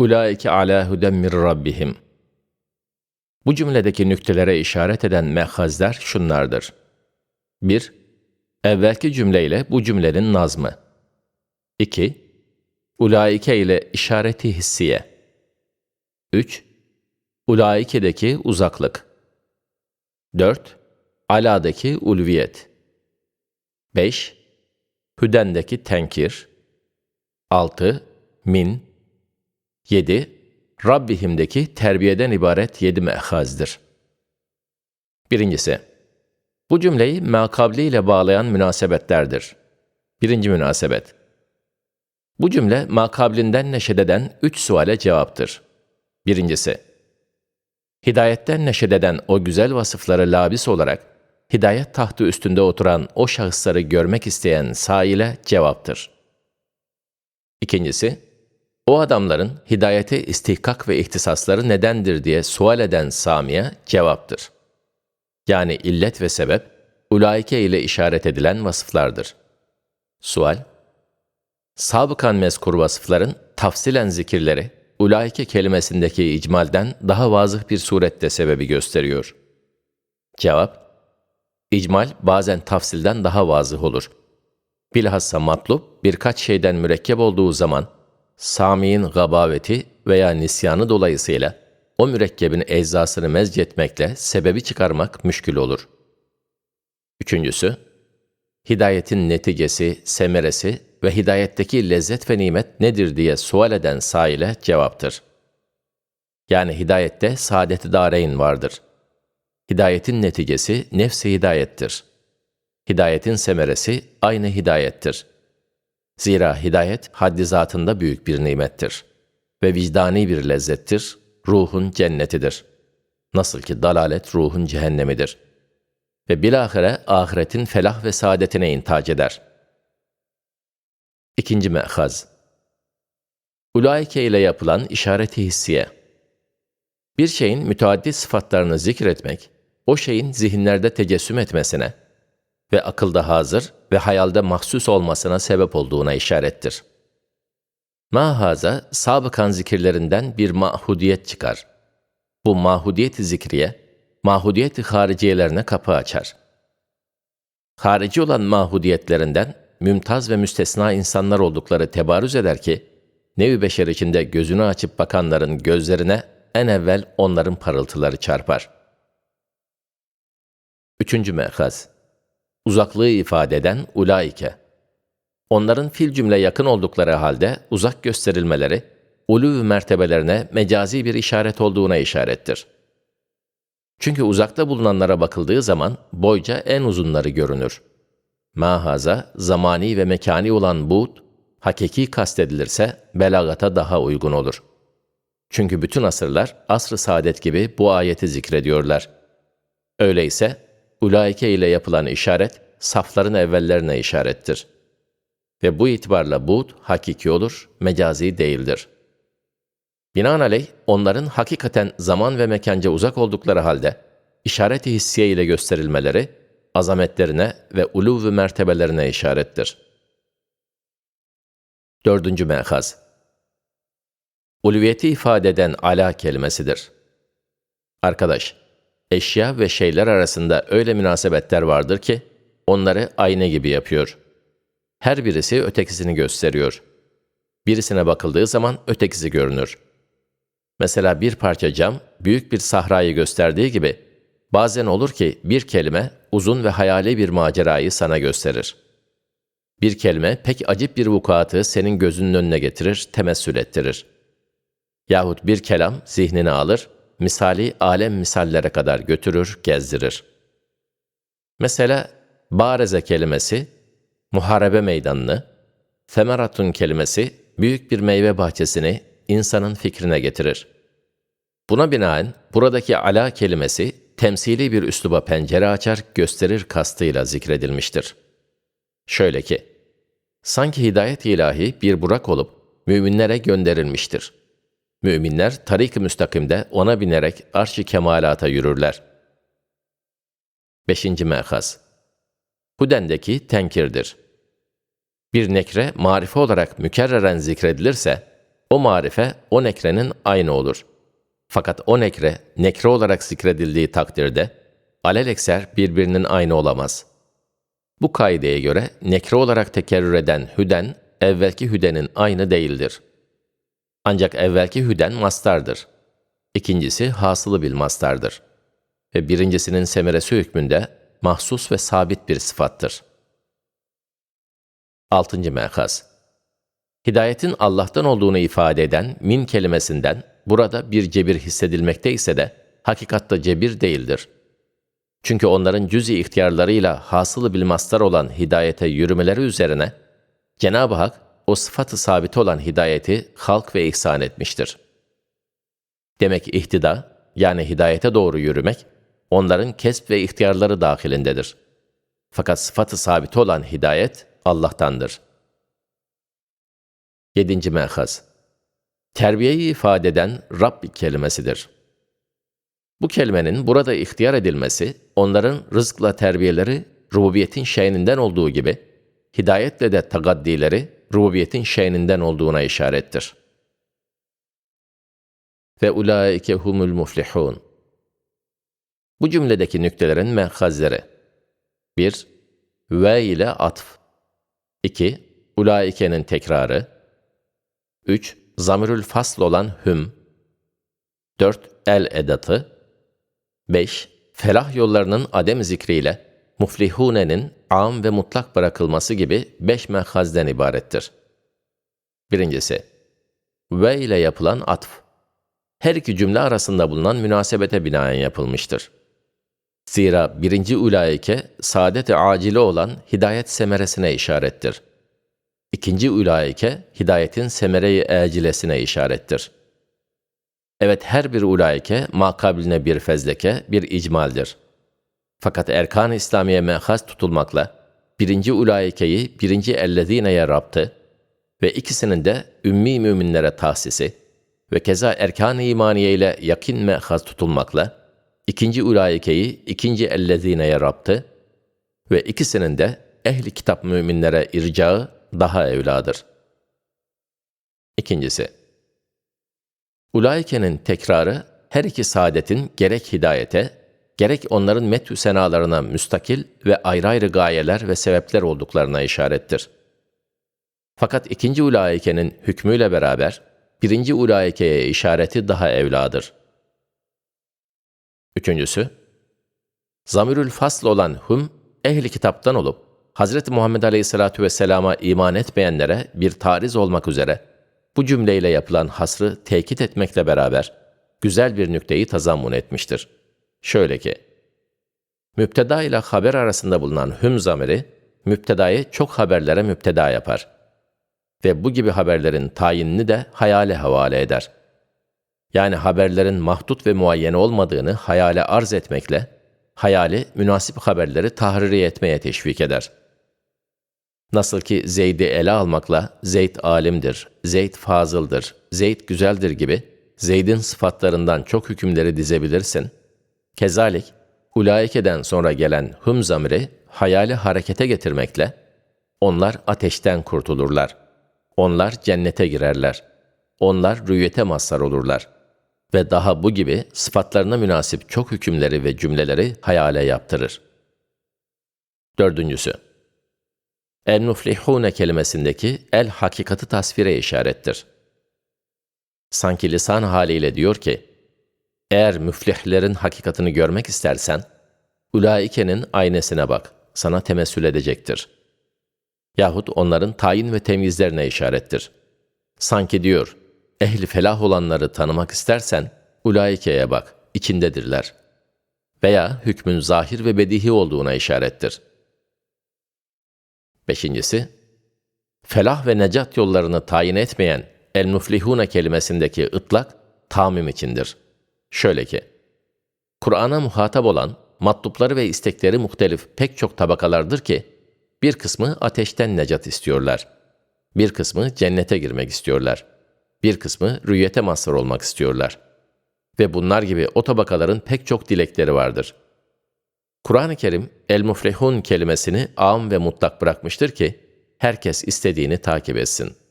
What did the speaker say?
Ulaike ala huden min rabbihim. Bu cümledeki nüktelere işaret eden mehazler şunlardır. 1. Evvelki cümleyle bu cümlenin nazmı. 2. Ulaike ile işareti hissiye. 3. Ulaike'deki uzaklık. 4. Ala'daki ulviyet. 5. Hüdendeki tenkir. 6. Min. 7. Rabbihim'deki terbiyeden ibaret yedi mehazdır. Birincisi, bu cümleyi makabli ile bağlayan münasebetlerdir. Birinci münasebet. Bu cümle makablinden neşededen üç suale cevaptır. Birincisi, hidayetten neşededen o güzel vasıfları labis olarak, hidayet tahtı üstünde oturan o şahısları görmek isteyen saile cevaptır. İkincisi, o adamların hidayete istihkak ve ihtisasları nedendir diye sual eden Sami'ye cevaptır. Yani illet ve sebep, ulaike ile işaret edilen vasıflardır. Sual, sabıkan mezkur vasıfların tafsilen zikirleri, ulaike kelimesindeki icmalden daha vazıh bir surette sebebi gösteriyor. Cevap, icmal bazen tafsilden daha vazıh olur. Bilhassa matlup birkaç şeyden mürekkep olduğu zaman, Sami'in gabaveti veya nisyanı dolayısıyla o mürekkebin eczasını mezcetmekle sebebi çıkarmak müşkül olur. Üçüncüsü, hidayetin neticesi, semeresi ve hidayetteki lezzet ve nimet nedir diye sual eden saile cevaptır. Yani hidayette saadet-i dareyn vardır. Hidayetin neticesi nefsi hidayettir. Hidayetin semeresi aynı hidayettir. Zira hidayet haddi zatında büyük bir nimettir ve vicdani bir lezzettir, ruhun cennetidir. Nasıl ki dalalet ruhun cehennemidir. Ve bilahare ahiretin felah ve saadetine intac eder. İkinci mehaz. Ulaike ile yapılan işareti hissiye. Bir şeyin müteaddit sıfatlarını zikretmek, o şeyin zihinlerde tecessüm etmesine, ve akılda hazır ve hayalde mahsus olmasına sebep olduğuna işarettir. Mahaza, sabıkan zikirlerinden bir mahudiyet çıkar. Bu mahudiyet-i zikriye, mahudiyet-i hariciyelerine kapı açar. Harici olan mahudiyetlerinden mümtaz ve müstesna insanlar oldukları tebarüz eder ki, nevi beşer içinde gözünü açıp bakanların gözlerine en evvel onların parıltıları çarpar. Üçüncü mehaz uzaklığı ifade eden ulaike. Onların fil cümle yakın oldukları halde uzak gösterilmeleri, ulu mertebelerine mecazi bir işaret olduğuna işarettir. Çünkü uzakta bulunanlara bakıldığı zaman boyca en uzunları görünür. Mahaza, zamani ve mekani olan buğd, hakiki kastedilirse belagata daha uygun olur. Çünkü bütün asırlar asr-ı saadet gibi bu ayeti zikrediyorlar. Öyleyse ulaike ile yapılan işaret, safların evvellerine işarettir. Ve bu itibarla buğd hakiki olur, mecazi değildir. Binaenaleyh onların hakikaten zaman ve mekanca uzak oldukları halde, işareti hissiye ile gösterilmeleri, azametlerine ve uluv mertebelerine işarettir. Dördüncü mehaz Ulviyeti ifade eden ala kelimesidir. Arkadaş, eşya ve şeyler arasında öyle münasebetler vardır ki, onları ayna gibi yapıyor. Her birisi ötekisini gösteriyor. Birisine bakıldığı zaman ötekisi görünür. Mesela bir parça cam, büyük bir sahrayı gösterdiği gibi, bazen olur ki bir kelime uzun ve hayali bir macerayı sana gösterir. Bir kelime pek acip bir vukuatı senin gözünün önüne getirir, temessül ettirir. Yahut bir kelam zihnini alır, misali alem misallere kadar götürür, gezdirir. Mesela bareze kelimesi muharebe meydanını, femeratun kelimesi büyük bir meyve bahçesini insanın fikrine getirir. Buna binaen buradaki ala kelimesi temsili bir üsluba pencere açar, gösterir kastıyla zikredilmiştir. Şöyle ki, sanki hidayet ilahi bir burak olup müminlere gönderilmiştir. Müminler tarik-i müstakimde ona binerek arş-ı kemalata yürürler. 5. Mehaz Hudendeki tenkirdir. Bir nekre marife olarak mükerreren zikredilirse, o marife o nekrenin aynı olur. Fakat o nekre, nekre olarak zikredildiği takdirde, alelekser birbirinin aynı olamaz. Bu kaideye göre nekre olarak tekerrür eden hüden, evvelki hüdenin aynı değildir. Ancak evvelki hüden mastardır. İkincisi hasılı bil mastardır. Ve birincisinin semeresi hükmünde mahsus ve sabit bir sıfattır. 6. Mekaz Hidayetin Allah'tan olduğunu ifade eden min kelimesinden burada bir cebir hissedilmekte ise de hakikatta cebir değildir. Çünkü onların cüz-i ihtiyarlarıyla hasılı bil mastar olan hidayete yürümeleri üzerine Cenab-ı Hak o sıfatı sabit olan hidayeti halk ve ihsan etmiştir. Demek ihtida, yani hidayete doğru yürümek, onların kesp ve ihtiyarları dahilindedir. Fakat sıfatı sabit olan hidayet Allah'tandır. 7. Mehaz Terbiyeyi ifade eden Rabb kelimesidir. Bu kelimenin burada ihtiyar edilmesi, onların rızkla terbiyeleri rububiyetin şeyninden olduğu gibi, hidayetle de tagaddileri rububiyetin şeyninden olduğuna işarettir. Ve ulaike humul muflihun. Bu cümledeki nüktelerin mehazleri 1. Ve ile atf 2. Ulaike'nin tekrarı 3. Zamirül fasl olan hüm 4. El edatı 5. Felah yollarının adem zikriyle muflihune'nin am ve mutlak bırakılması gibi beş mehazden ibarettir. Birincisi, ve ile yapılan atf. Her iki cümle arasında bulunan münasebete binaen yapılmıştır. Zira birinci ulaike, saadet-i acile olan hidayet semeresine işarettir. İkinci ulaike, hidayetin semere-i acilesine işarettir. Evet her bir ulaike, makabiline bir fezleke, bir icmaldir. Fakat erkan-ı İslamiye mehaz tutulmakla, birinci ulaikeyi birinci ellezineye raptı ve ikisinin de ümmi müminlere tahsisi ve keza erkan-ı imaniye ile yakin mehaz tutulmakla, ikinci ulaikeyi ikinci ellezineye raptı ve ikisinin de ehli kitap müminlere ircağı daha evladır. İkincisi, Ulaike'nin tekrarı her iki saadetin gerek hidayete, gerek onların methü senalarına müstakil ve ayrı ayrı gayeler ve sebepler olduklarına işarettir. Fakat ikinci ulaikenin hükmüyle beraber, birinci ulaikeye işareti daha evladır. Üçüncüsü, zamirül fasl olan hum, ehli kitaptan olup, Hz. Muhammed Aleyhisselatü Vesselam'a iman etmeyenlere bir tariz olmak üzere, bu cümleyle yapılan hasrı tekit etmekle beraber, güzel bir nükteyi tazammun etmiştir. Şöyle ki, müpteda ile haber arasında bulunan hüm zamiri, müptedayı çok haberlere müpteda yapar. Ve bu gibi haberlerin tayinini de hayale havale eder. Yani haberlerin mahdut ve muayyene olmadığını hayale arz etmekle, hayali münasip haberleri tahriri etmeye teşvik eder. Nasıl ki Zeyd'i ele almakla Zeyd alimdir, Zeyd fazıldır, Zeyd güzeldir gibi Zeyd'in sıfatlarından çok hükümleri dizebilirsin. Kezalik, ulaikeden sonra gelen hüm zamiri hayali harekete getirmekle onlar ateşten kurtulurlar. Onlar cennete girerler. Onlar rüyete mazhar olurlar. Ve daha bu gibi sıfatlarına münasip çok hükümleri ve cümleleri hayale yaptırır. Dördüncüsü, El-muflihune kelimesindeki el hakikati tasvire işarettir. Sanki lisan haliyle diyor ki, eğer müflihlerin hakikatini görmek istersen, ulaikenin aynesine bak, sana temessül edecektir. Yahut onların tayin ve temyizlerine işarettir. Sanki diyor, ehli felah olanları tanımak istersen, ulaikeye bak, içindedirler. Veya hükmün zahir ve bedihi olduğuna işarettir. Beşincisi, felah ve necat yollarını tayin etmeyen el-muflihune kelimesindeki ıtlak tamim içindir. Şöyle ki, Kur'an'a muhatap olan, matlupları ve istekleri muhtelif pek çok tabakalardır ki, bir kısmı ateşten necat istiyorlar. Bir kısmı cennete girmek istiyorlar. Bir kısmı rüyete mazhar olmak istiyorlar. Ve bunlar gibi o tabakaların pek çok dilekleri vardır. Kur'an-ı Kerim, el-muflihun kelimesini am ve mutlak bırakmıştır ki, herkes istediğini takip etsin.''